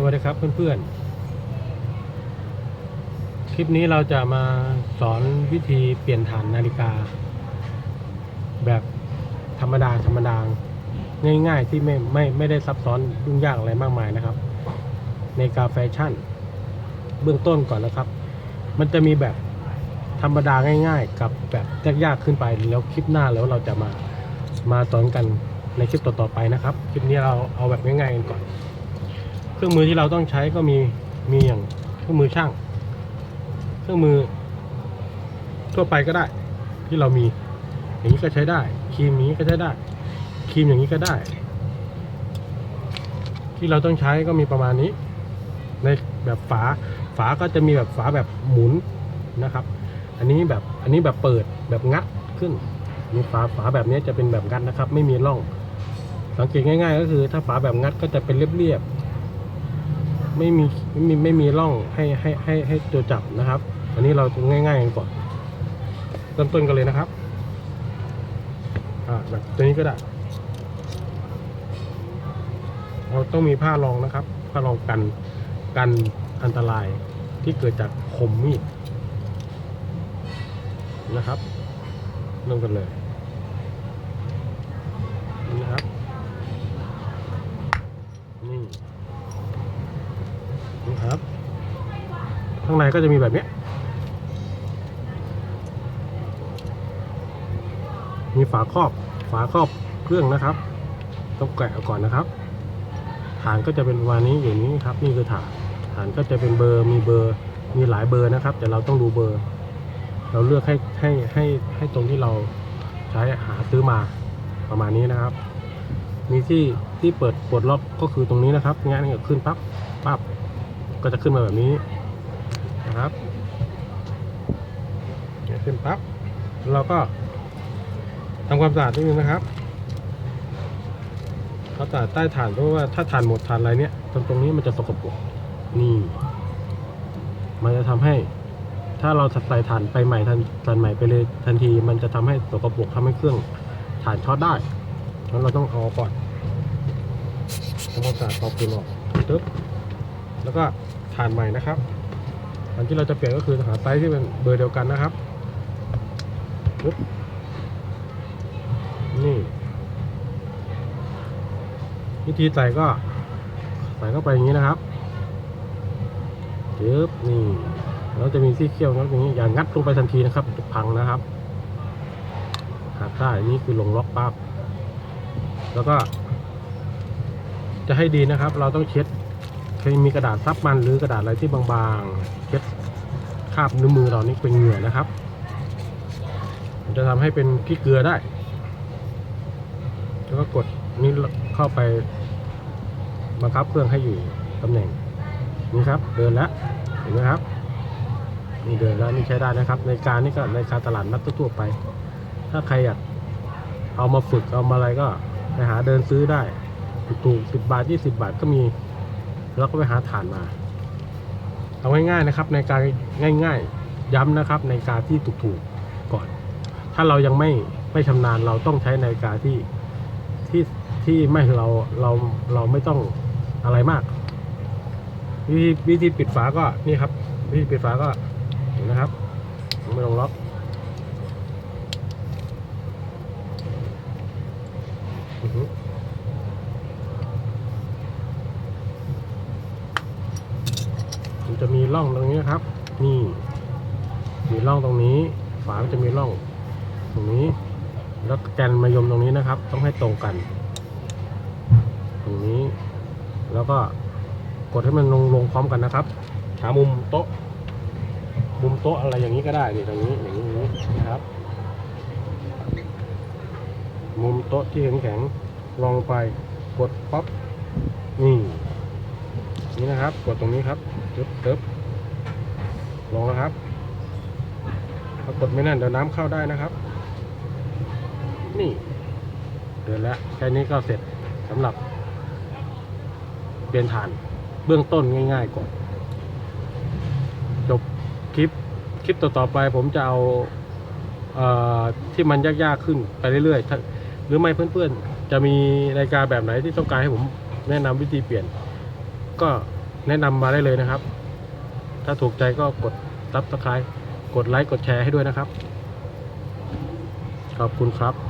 สวัสดีครับเพื่อนๆ คลิปนี้เราจะมาสอนวิธีเปลี่ยนฐานนาฬิกา แบบธรรมดาธรรมดาง่ายๆที่ไม่ไม่ไม่ได้ซับซ้อนยุ่งยากอะไรมากมายนะครับ ในกาแฟชั่น เบื้องต้นก่อนนะครับ มันจะมีแบบธรรมดาง่าย ๆ กับแบบยากๆขึ้นไปแล้วคลิปหน้าแล้วเราจะมามาสอนกันในคลิปต่อๆไปนะครับ คลิปนี้เราเอาแบบง่ายๆกันก่อน เครื่องมือที่เราต้องใช้ก็มีมีอย่างเครื่องมือช่าง เครื่องมือ ทั่วไปก็ได้ ที่เรามี อย่างนี้ก็ใช้ได้ครีมอย่างนี้ก็ใช้ได้ครีมอย่างนี้ก็ได้ ที่เราต้องใช้ก็มีประมาณนี้ ในแบบฝาฝาก็จะมีแบบฝาแบบหมุนนะครับ อันนี้แบบอันนี้แบบเปิดแบบงัดขึ้นมีฝาฝาแบบนี้จะเป็นแบบงัดนะครับ ไม่มีร่อง สังเกตง่าย ๆ ก็คือถ้าฝาแบบงัดก็จะเป็นเรียบๆ ไม่มีไม่มีไม่มีร่องให้ให้ให้ให้ตัวจับนะครับ อันนี้เราง่ายๆกันก่อนเริ่มต้นกันเลยนะครับอ่าแบบตัวนี้ก็ได้เราต้องมีผ้ารองนะครับผ้ารองกันกันอันตรายที่เกิดจากคมมีดนะครับเริ่มกันเลยนี่นะครับ นี่ นี่ครับ ข้างในก็จะมีแบบนี้ มีฝาครอบฝาครอบเครื่องนะครับ ต้องแกะก่อนนะครับ ฐานก็จะเป็นวานี้อย่างนี้ครับ นี่คือฐาน ฐานก็จะเป็นเบอร์มีเบอร์มีหลายเบอร์นะครับ แต่เราต้องดูเบอร์ เราเลือกให้ให้ให้ให้ตรงที่เราใช้หาซื้อมาประมาณนี้นะครับ มีที่ที่เปิดปลดล็อกก็คือตรงนี้นะครับงานนี้ขึ้นปั๊บปั๊บ ก็จะขึ้นมาแบบนี้นะครับเนี่ยขึ้นปั๊บเราก็ทำความสะอาดนิดนึงนะครับเขาสะอาดใต้ฐานเพราะว่าถ้าฐานหมดฐานอะไรเนี่ยตรงตรงนี้มันจะสกปรกนี่ มันจะทำให้ ถ้าเราใส่ฐานไปใหม่ทันฐานใหม่ไปเลยทันที มันจะทำให้สกปรกทำให้เครื่องฐานช็อตได้งั้นเราต้องเอาออกก่อนทำความสะอาดปอกปืนออกปึ๊บ แล้วก็ฐานใหม่นะครับอันที่เราจะเปลี่ยนก็คือหาไซส์ที่เป็นเบอร์เดียวกันนะครับปึ๊บนี่ วิธีใส่ก็ใส่เข้าไปอย่างนี้นะครับปึ๊บนี่แล้วจะมีที่เคี่ยวงัดอย่างนี้อย่างงัดลงไปทันทีนะครับจะพังนะครับหากได้นี่คือลงล็อกปั๊บแล้วก็ จะให้ดีนะครับ เราต้องเช็ด เคยมีกระดาษซับมันหรือกระดาษอะไรที่บางๆเช็ดคราบนิ้วมือเรานี่เป็นเหงื่อนะครับ มันจะทำให้เป็นขี้เกลือได้ แล้วก็กดนี้เข้าไปบังคับเครื่องให้อยู่ตำแหน่งนี่ครับ เดินแล้วเห็นไหมครับนี่เดินแล้วนี่ใช้ได้นะครับ ในการนี่ก็ในการตลาดนัดทั่วไป ถ้าใครอยากเอามาฝึกเอามาอะไรก็ไปหาเดินซื้อได้ถูกสิบบาทยี่สิบาทก็มี แล้วก็ไปหาฐานมา เอาง่ายๆนะครับ ในการง่าย ๆ ย้ำนะครับในการที่ถูกๆก่อน ถ้าเรายังไม่ไม่ชำนาญเราต้องใช้นาฬิกาที่ที่ที่ไม่เราเราเราไม่ต้องอะไรมาก วิธีวิธีปิดฝาก็นี่ครับ วิธีปิดฝาก็เห็นนะครับไม่ต้องล็อกอือฮึมัน จะมีร่องตรงนี้นะครับ นี่ มีร่องตรงนี้ ฝาจะมีร่องตรงนี้ แล้วแกนมายมตรงนี้นะครับ ต้องให้ตรงกัน ตรงนี้ แล้วก็กดให้มันลงลงพร้อมกันนะครับ หามุมโต๊ะ มุมโต๊ะอะไรอย่างนี้ก็ได้นี่ตรงนี้อย่างนี้อย่างนี้นะครับ มุมโต๊ะที่แข็งแข็งๆลองไปกดป๊อปนี่ นี่นะครับ กดตรงนี้ครับตึ๊บตึ๊บลงนะครับถ้ากดไม่แน่นเดี๋ยวน้ำเข้าได้นะครับ นี่ เดินแล้วแค่นี้ก็เสร็จสำหรับ เปลี่ยนฐานเบื้องต้นง่าย ๆก่อนจบคลิปคลิปต่อๆไปผมจะเอาเออที่มันยากๆขึ้นไปเรื่อยๆหรือไม่เพื่อนๆ จะมีรายการแบบไหนที่ต้องการให้ผมแนะนำวิธีเปลี่ยน ก็แนะนำมาได้เลยนะครับ ถ้าถูกใจก็กดซับสไครต์กดไลค์กดแชร์ให้ด้วยนะครับ ขอบคุณครับ